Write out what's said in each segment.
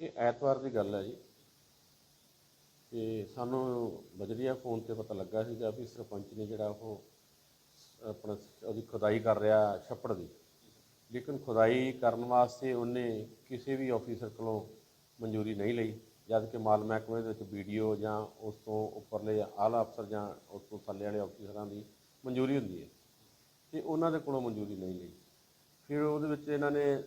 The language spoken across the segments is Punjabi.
ਇਹ ਐਤਵਾਰ ਦੀ ਗੱਲ ਹੈ ਜੀ। ਕਿ ਸਾਨੂੰ ਬਜਰੀਆ ਫੋਨ ਤੇ ਪਤਾ ਲੱਗਾ ਸੀਗਾ ਵੀ ਸਰਪੰਚ ਨੇ ਜਿਹੜਾ ਉਹ ਆਪਣਾ ਉਹਦੀ ਖੁਦਾਈ ਕਰ ਰਿਹਾ ਛੱਪੜ ਦੀ। ਲੇਕਿਨ ਖੁਦਾਈ ਕਰਨ ਵਾਸਤੇ ਉਹਨੇ ਕਿਸੇ ਵੀ ਆਫੀਸਰ ਕੋਲੋਂ ਮਨਜ਼ੂਰੀ ਨਹੀਂ ਲਈ, ਜਦ ਕਿ ਮਾਲ ਮਹਿਕਮੇ ਦੇ ਵਿੱਚ ਵੀਡੀਓ ਜਾਂ ਉਸ ਤੋਂ ਉੱਪਰਲੇ ਆਲਾ ਅਫਸਰ ਜਾਂ ਉਸ ਤੋਂ ਥੱਲੇ ਵਾਲੇ ਆਫੀਸਰਾਂ ਦੀ ਮਨਜ਼ੂਰੀ ਹੁੰਦੀ ਹੈ। ਤੇ ਉਹਨਾਂ ਦੇ ਕੋਲੋਂ ਮਨਜ਼ੂਰੀ ਨਹੀਂ ਲਈ। ਫਿਰ ਉਹਦੇ ਵਿੱਚ ਇਹਨਾਂ ਨੇ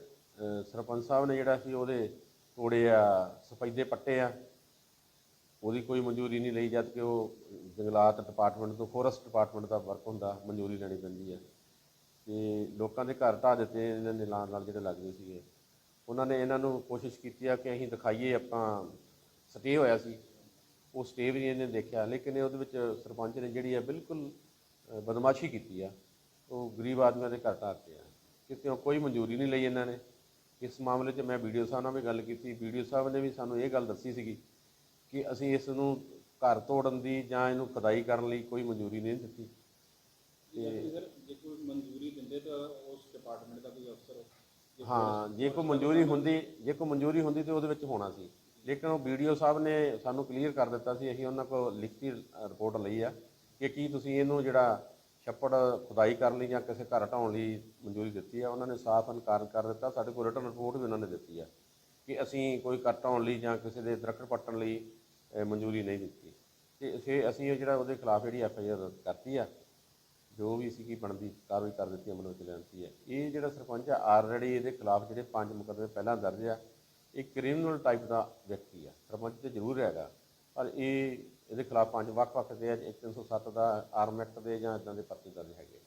ਸਰਪੰਚ ਸਾਹਿਬ ਨੇ ਜਿਹੜਾ ਸੀ ਉਹਦੇ ਤੋੜੇ ਆ, ਸਫੈਦੇ ਪੱਟੇ ਆ। ਉਹਦੀ ਕੋਈ ਮਨਜ਼ੂਰੀ ਨਹੀਂ ਲਈ ਜਦ ਕਿ ਉਹ ਜੰਗਲਾਤ ਡਿਪਾਰਟਮੈਂਟ ਤੋਂ ਫੋਰੈਸਟ ਡਿਪਾਰਟਮੈਂਟ ਦਾ ਵਰਕ ਹੁੰਦਾ, ਮਨਜ਼ੂਰੀ ਲੈਣੀ ਪੈਂਦੀ ਹੈ ਤੇ ਲੋਕਾਂ ਦੇ ਘਰ ਢਾਹ ਦਿੱਤੇ, ਇਹਨਾਂ ਨੇ ਨਾਲ ਨਾਲ ਜਿਹੜੇ ਲੱਗਦੇ ਸੀਗੇ। ਉਹਨਾਂ ਨੇ ਇਹਨਾਂ ਨੂੰ ਕੋਸ਼ਿਸ਼ ਕੀਤੀ ਆ ਕਿ ਅਸੀਂ ਦਿਖਾਈਏ, ਆਪਾਂ ਸਟੇ ਹੋਇਆ ਸੀ। ਉਹ ਸਟੇ ਵੀ ਨਹੀਂ ਇਹਨੇ ਦੇਖਿਆ, ਲੇਕਿਨ ਇਹ ਉਹਦੇ ਵਿੱਚ ਸਰਪੰਚ ਨੇ ਜਿਹੜੀ ਆ ਬਿਲਕੁਲ ਬਦਮਾਸ਼ੀ ਕੀਤੀ ਆ। ਉਹ ਗਰੀਬ ਆਦਮੀਆਂ ਦੇ ਘਰ ਢਾਹਤੇ ਆ। ਕਿਤੇ ਕੋਈ ਮਨਜ਼ੂਰੀ ਨਹੀਂ ਲਈ ਇਹਨਾਂ ਨੇ। ਇਸ ਮਾਮਲੇ 'ਚ ਮੈਂ ਵੀਡੀਓ ਸਾਹਿਬ ਨਾਲ ਵੀ ਗੱਲ ਕੀਤੀ। ਵੀਡੀਓ ਸਾਹਿਬ ਨੇ ਵੀ ਸਾਨੂੰ ਇਹ ਗੱਲ ਦੱਸੀ ਸੀਗੀ ਕਿ ਅਸੀਂ ਇਸ ਨੂੰ ਘਰ ਤੋੜਨ ਦੀ ਜਾਂ ਇਹਨੂੰ ਖੁਦਾਈ ਕਰਨ ਲਈ ਕੋਈ ਮਨਜ਼ੂਰੀ ਨਹੀਂ ਦਿੱਤੀ। ਜੇ ਸਰ ਜੇ ਕੋਈ ਮਨਜ਼ੂਰੀ ਦਿੰਦੇ ਤਾਂ ਉਸ ਡਿਪਾਰਟਮੈਂਟ ਦਾ ਕੋਈ ਅਫਸਰ ਹਾਂ। ਜੇ ਕੋਈ ਮਨਜ਼ੂਰੀ ਹੁੰਦੀ ਜੇ ਕੋਈ ਮਨਜ਼ੂਰੀ ਹੁੰਦੀ ਤੇ ਉਹਦੇ ਵਿੱਚ ਹੋਣਾ ਸੀ। ਲੇਕਿਨ ਉਹ ਵੀਡੀਓ ਸਾਹਿਬ ਨੇ ਸਾਨੂੰ ਕਲੀਅਰ ਕਰ ਦਿੱਤਾ ਸੀ। ਅਸੀਂ ਉਹਨਾਂ ਕੋਲ ਲਿਖਤੀ ਰਿਪੋਰਟ ਲਈ ਆ ਕਿ ਕੀ ਤੁਸੀਂ ਇਹਨੂੰ ਜਿਹੜਾ ਛੱਪੜ ਖੁਦਾਈ ਕਰਨ ਲਈ ਜਾਂ ਕਿਸੇ ਘਰ ਢਾਉਣ ਲਈ ਮਨਜ਼ੂਰੀ ਦਿੱਤੀ ਆ, ਉਹਨਾਂ ਨੇ ਸਾਫ਼ ਇਨਕਾਰ ਕਰ ਦਿੱਤਾ। ਸਾਡੇ ਕੋਲ ਰਿਟਰਨ ਰਿਪੋਰਟ ਵੀ ਉਹਨਾਂ ਨੇ ਦਿੱਤੀ ਆ ਕਿ ਅਸੀਂ ਕੋਈ ਘਰ ਢਾਉਣ ਲਈ ਜਾਂ ਕਿਸੇ ਦੇ ਦਰਖਤ ਪੱਟਣ ਲਈ ਮਨਜ਼ੂਰੀ ਨਹੀਂ ਦਿੱਤੀ। ਤੇ ਫਿਰ ਅਸੀਂ ਇਹ ਜਿਹੜਾ ਉਹਦੇ ਖਿਲਾਫ ਜਿਹੜੀ ਐਫ ਆਈ ਆਰ ਕਰਤੀ ਆ, ਜੋ ਵੀ ਸੀ ਕੀ ਬਣਦੀ, ਕਾਰਵਾਈ ਕਰ ਦਿੱਤੀ ਅਮਲ ਵਿੱਚ ਲਿਆਂਦੀ ਹੈ ਇਹ ਜਿਹੜਾ ਸਰਪੰਚ ਆ ਆਲਰੇਡੀ ਇਹਦੇ ਖਿਲਾਫ ਜਿਹੜੇ ਪੰਜ ਮੁਕੱਦਮੇ ਪਹਿਲਾਂ ਦਰਜ ਆ, ਇਹ ਕ੍ਰਿਮੀਨਲ ਟਾਈਪ ਦਾ ਵਿਅਕਤੀ ਆ। ਸਰਪੰਚ ਤੇ ਜ਼ਰੂਰ ਹੈਗਾ। ਪਰ ਇਹ ਇਹਦੇ ਖਿਲਾਫ ਪੰਜ ਵੱਖ-ਵੱਖ ਦੇ ਆ ਇੱਕ 307 ਦਾ ਆਰਮ ਐਕਟ ਦੇ ਜਾਂ ਇਦਾਂ ਦੇ ਪਰਚੇ ਦਰਜ ਹੈਗੇ